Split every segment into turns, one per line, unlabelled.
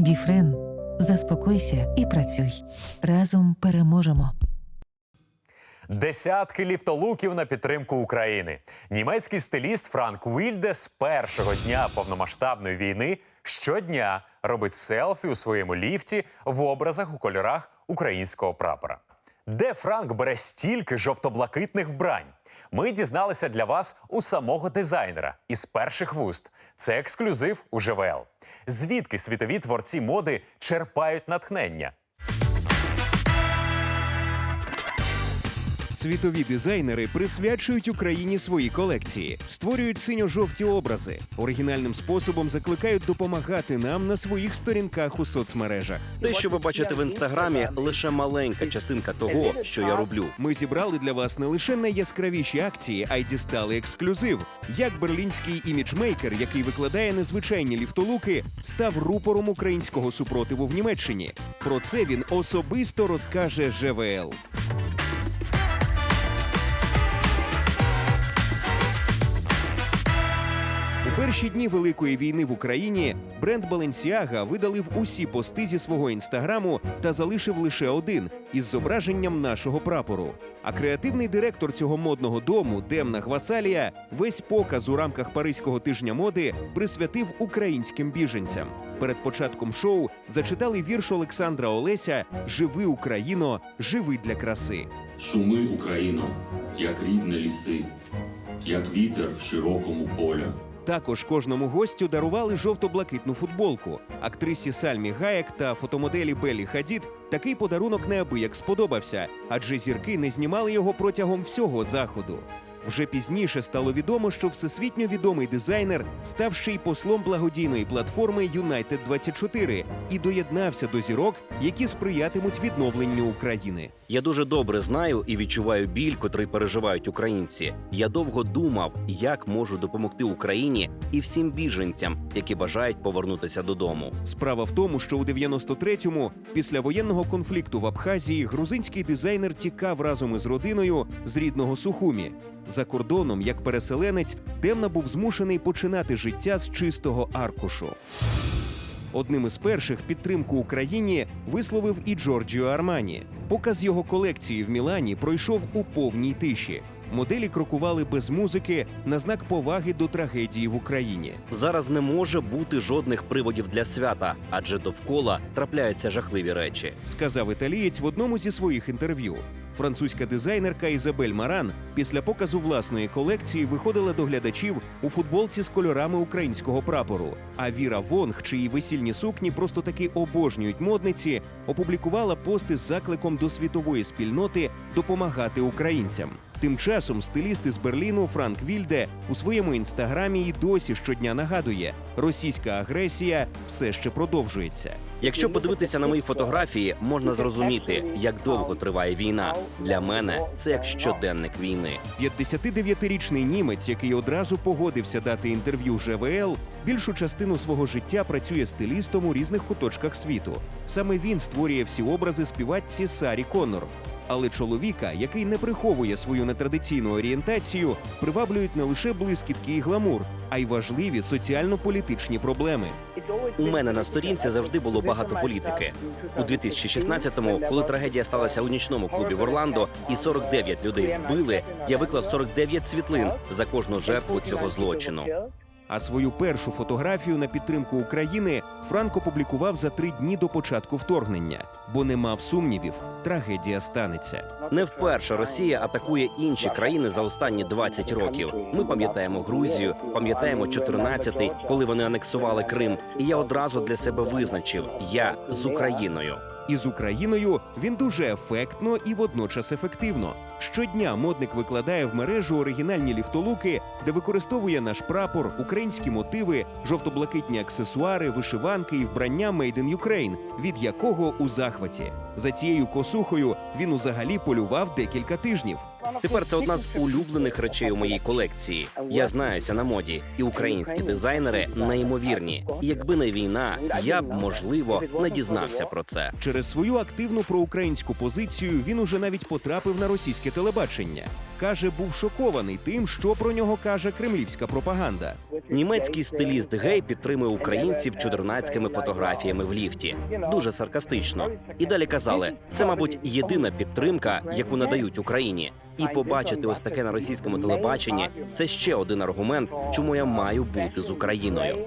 Біфрен, заспокойся і працюй. Разом переможемо.
Десятки ліфтолуків на підтримку України. Німецький стиліст Франк Вільде з першого дня повномасштабної війни щодня робить селфі у своєму ліфті в образах у кольорах українського прапора. Де Франк бере стільки жовто-блакитних вбрань? Ми дізналися для вас у самого дизайнера із перших вуст. Це ексклюзив у ЖВЛ. Звідки світові творці моди черпають натхнення?
Світові дизайнери присвячують Україні свої колекції, створюють синьо-жовті образи, оригінальним способом закликають допомагати нам на своїх сторінках у соцмережах.
Те, що ви бачите в інстаграмі, лише маленька частинка того, що я роблю.
Ми зібрали для вас не лише найяскравіші акції, а й дістали ексклюзив. Як берлінський іміджмейкер, який викладає незвичайні ліфтолуки, став рупором українського супротиву в Німеччині. Про це він особисто розкаже ЖВЛ. Перші дні великої війни в Україні бренд Balenciaga видалив усі пости зі свого інстаграму та залишив лише один із зображенням нашого прапору. А креативний директор цього модного дому Демна Гвасалія весь показ у рамках Паризького тижня моди присвятив українським біженцям. Перед початком шоу зачитали вірш Олександра Олеся Живи Україно, живи для краси.
Шуми Україно, як рідне ліси, як вітер в широкому поля.
Також кожному гостю дарували жовто-блакитну футболку. Актрисі Сальмі Гаєк та фотомоделі Беллі Хадід такий подарунок неабияк сподобався, адже зірки не знімали його протягом всього заходу. Вже пізніше стало відомо, що всесвітньо відомий дизайнер став ще й послом благодійної платформи United 24 і доєднався до зірок, які сприятимуть відновленню України.
Я дуже добре знаю і відчуваю біль, котрий переживають українці. Я довго думав, як можу допомогти Україні і всім біженцям, які бажають повернутися додому.
Справа в тому, що у 93-му, після воєнного конфлікту в Абхазії, грузинський дизайнер тікав разом із родиною з рідного Сухумі. За кордоном, як переселенець, Демна був змушений починати життя з чистого аркушу. Одним із перших підтримку Україні висловив і Джорджіо Армані. Показ його колекції в Мілані пройшов у повній тиші. Моделі крокували без музики на знак поваги до трагедії в Україні.
Зараз не може бути жодних приводів для свята, адже довкола трапляються жахливі речі.
сказав італієць в одному зі своїх інтерв'ю. Французька дизайнерка Ізабель Маран після показу власної колекції виходила до глядачів у футболці з кольорами українського прапору. А Віра Вонг, чиї весільні сукні просто таки обожнюють модниці, опублікувала пости з закликом до світової спільноти допомагати українцям. Тим часом стиліст із Берліну Франк Вільде у своєму інстаграмі і досі щодня нагадує: російська агресія все ще продовжується.
Якщо подивитися на мої фотографії, можна зрозуміти, як довго триває війна. Для мене це як щоденник війни.
59-річний німець, який одразу погодився дати інтерв'ю ЖВЛ, більшу частину свого життя працює стилістом у різних куточках світу. Саме він створює всі образи співачці Сарі Коннор. Але чоловіка, який не приховує свою нетрадиційну орієнтацію, приваблюють не лише блискітки і гламур, а й важливі соціально-політичні проблеми.
У мене на сторінці завжди було багато політики. У 2016-му, коли трагедія сталася у нічному клубі в Орландо, і 49 людей вбили, я виклав 49 світлин за кожну жертву цього злочину.
А свою першу фотографію на підтримку України Франк опублікував за три дні до початку вторгнення, бо не мав сумнівів, трагедія станеться.
Не вперше Росія атакує інші країни за останні 20 років. Ми пам'ятаємо Грузію, пам'ятаємо 14-й, коли вони анексували Крим. І я одразу для себе визначив: я з Україною.
І з Україною він дуже ефектно і водночас ефективно. Щодня модник викладає в мережу оригінальні ліфтолуки, де використовує наш прапор, українські мотиви, жовто-блакитні аксесуари, вишиванки і вбрання Made in Ukraine, від якого у захваті. За цією косухою він узагалі полював декілька тижнів.
Тепер це одна з улюблених речей у моїй колекції. Я знаюся на моді, і українські дизайнери неймовірні. Якби не війна, я б можливо не дізнався про це.
Через свою активну проукраїнську позицію він уже навіть потрапив на російське телебачення. Каже, був шокований тим, що про нього каже кремлівська пропаганда.
Німецький стиліст гей підтримує українців чудернацькими фотографіями в ліфті. Дуже саркастично. І далі казали, це, мабуть, єдина підтримка, яку надають Україні. І побачити ось таке на російському телебаченні це ще один аргумент, чому я маю бути з Україною.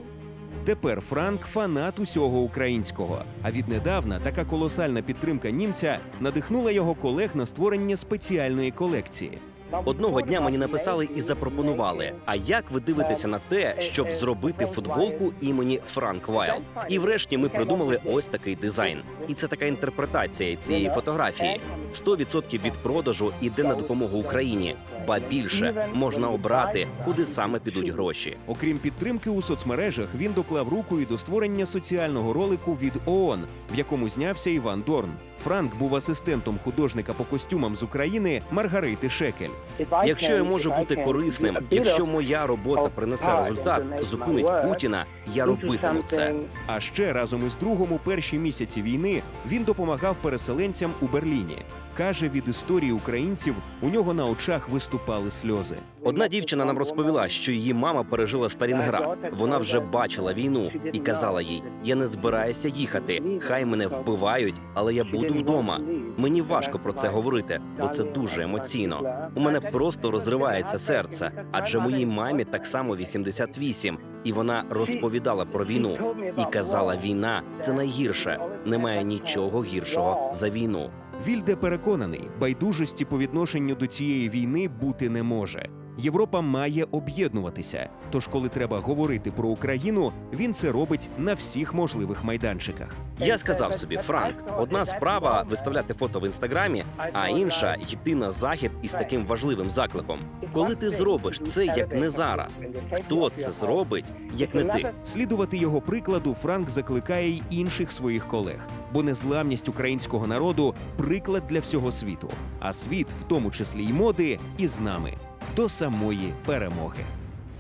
Тепер Франк фанат усього українського. А віднедавна така колосальна підтримка німця надихнула його колег на створення спеціальної колекції.
Одного дня мені написали і запропонували: а як ви дивитеся на те, щоб зробити футболку імені Франк Вайл? І врешті ми придумали ось такий дизайн. І це така інтерпретація цієї фотографії. 100% від продажу іде на допомогу Україні, ба більше можна обрати, куди саме підуть гроші.
Окрім підтримки у соцмережах, він доклав руку і до створення соціального ролику від ООН, в якому знявся Іван Дорн. Франк був асистентом художника по костюмам з України Маргарити Шекель.
Якщо я можу бути корисним, якщо моя робота принесе результат, зупинить Путіна, я робитиму це.
А ще разом із другом у перші місяці війни він допомагав переселенцям у Берліні. Каже, від історії українців у нього на очах виступали сльози.
Одна дівчина нам розповіла, що її мама пережила Сталінград. Вона вже бачила війну і казала їй: Я не збираюся їхати. Хай мене вбивають, але я буду вдома. Мені важко про це говорити, бо це дуже емоційно. У мене просто розривається серце, адже моїй мамі так само 88, і вона розповідала про війну і казала: війна це найгірше. Немає нічого гіршого за війну.
Вільде переконаний, байдужості по відношенню до цієї війни бути не може. Європа має об'єднуватися. Тож, коли треба говорити про Україну, він це робить на всіх можливих майданчиках.
Я сказав собі, Франк, одна справа виставляти фото в інстаграмі, а інша йти на захід із таким важливим закликом. Коли ти зробиш це як не зараз, хто це зробить, як не ти?
Слідувати його прикладу Франк закликає й інших своїх колег, бо незламність українського народу приклад для всього світу. А світ, в тому числі й моди, із нами до самої перемоги.